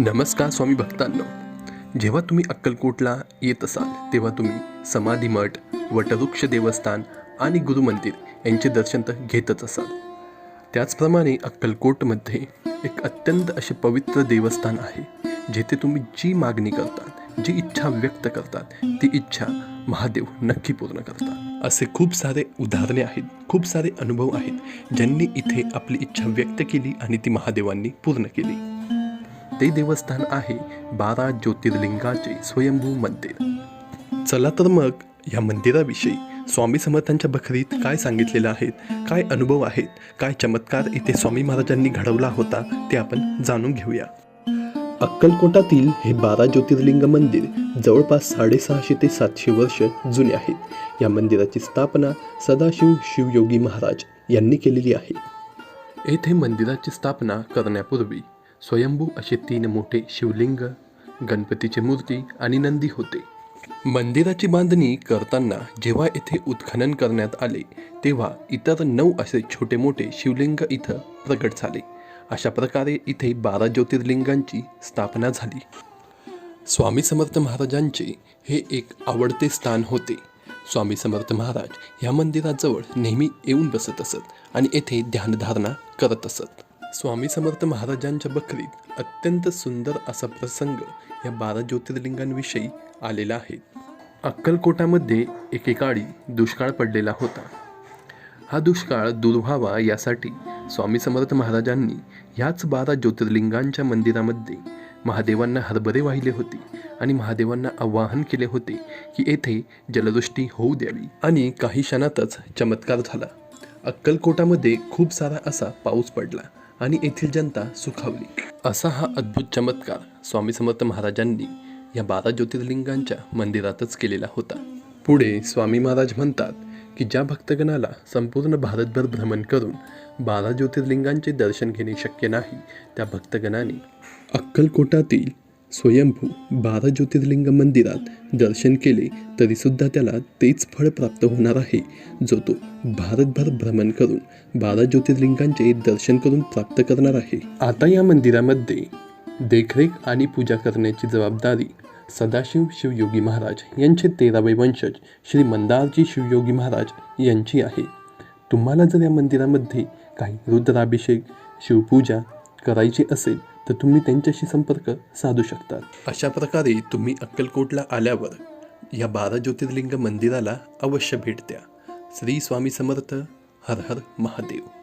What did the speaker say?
नमस्कार स्वामी भक्तांनो. जेव्हा तुम्ही अक्कलकोटला येत असाल तेव्हा तुम्ही समाधी मठ वटवृक्ष देवस्थान आणि गुरुमंदिर यांचे दर्शन तर घेतच असाल. त्याचप्रमाणे अक्कलकोटमध्ये एक अत्यंत असे पवित्र देवस्थान आहे जेथे तुम्ही जी मागणी करतात जी इच्छा व्यक्त करतात ती इच्छा महादेव नक्की पूर्ण करतात. असे खूप सारे उदाहरणे आहेत खूप सारे अनुभव आहेत ज्यांनी इथे आपली इच्छा व्यक्त केली आणि ती महादेवांनी पूर्ण केली. ते देवस्थान आहे बारा ज्योतिर्लिंगाचे स्वयंभू मंदिर. चला तर मग या मंदिराविषयी स्वामी समर्थांच्या बखरीत काय सांगितलेलं आहेत काय अनुभव आहेत काय चमत्कार इथे स्वामी महाराजांनी घडवला होता ते आपण जाणून घेऊया. अक्कलकोटातील हे बारा ज्योतिर्लिंग मंदिर जवळपास साडेसहाशे ते सातशे वर्ष जुने आहेत. या मंदिराची स्थापना सदाशिव शिवयोगी महाराज यांनी केलेली आहे. येथे मंदिराची स्थापना करण्यापूर्वी स्वयंभू असे तीन मोठे शिवलिंग गणपतीची मूर्ती आणि नंदी होते. मंदिराची बांधणी करताना जेव्हा येथे उत्खनन करण्यात आले तेव्हा इतर नऊ असे छोटे मोठे शिवलिंग इथं प्रकट झाले. अशा प्रकारे इथे बारा ज्योतिर्लिंगांची स्थापना झाली. स्वामी समर्थ महाराजांचे हे एक आवडते स्थान होते. स्वामी समर्थ महाराज ह्या मंदिराजवळ नेहमी येऊन बसत असत आणि येथे ध्यानधारणा करत असत. स्वामी समर्थ महाराजांच्या बकरीत अत्यंत सुंदर असा प्रसंग या बारा ज्योतिर्लिंगांविषयी आलेला आहे. अक्कलकोटामध्ये एकेकाळी दुष्काळ पडलेला होता. हा दुष्काळ दूर व्हावा यासाठी स्वामी समर्थ महाराजांनी ह्याच बारा ज्योतिर्लिंगांच्या मंदिरामध्ये महादेवांना हरभरे वाहिले होते आणि महादेवांना आवाहन केले होते की येथे जलवृष्टी होऊ द्यावी. आणि काही क्षणातच चमत्कार झाला. अक्कलकोटामध्ये खूप सारा असा पाऊस पडला. आणि येथील जनता सुखावली. असा हा अद्भुत चमत्कार स्वामी समर्थ महाराजांनी या बारा ज्योतिर्लिंगांच्या मंदिरातच केलेला होता. पुढे स्वामी महाराज म्हणतात की ज्या भक्तगणाला संपूर्ण भारतभर भ्रमण करून बारा ज्योतिर्लिंगांचे दर्शन घेणे शक्य नाही त्या भक्तगणाने अक्कलकोटातील स्वयंभू बारा ज्योतिर्लिंग मंदिरात दर्शन केले तरीसुद्धा त्याला तेच फळ प्राप्त होणार आहे जो तो भारतभर भ्रमण करून बारा ज्योतिर्लिंगांचे दर्शन करून प्राप्त करणार आहे. आता या मंदिरामध्ये देखरेख आणि पूजा करण्याची जबाबदारी सदाशिव शिवयोगी महाराज यांचे तेरावे वंशज श्री मंदारजी शिवयोगी महाराज यांची आहे. तुम्हाला जर या मंदिरामध्ये काही रुद्राभिषेक शिवपूजा करायची असेल तर तुम्ही त्यांच्याशी संपर्क साधू शकतात. अशा प्रकारे तुम्ही अक्कलकोटला आल्यावर या बारा ज्योतिर्लिंग मंदिराला अवश्य भेट द्या. श्री स्वामी समर्थ हर हर महादेव.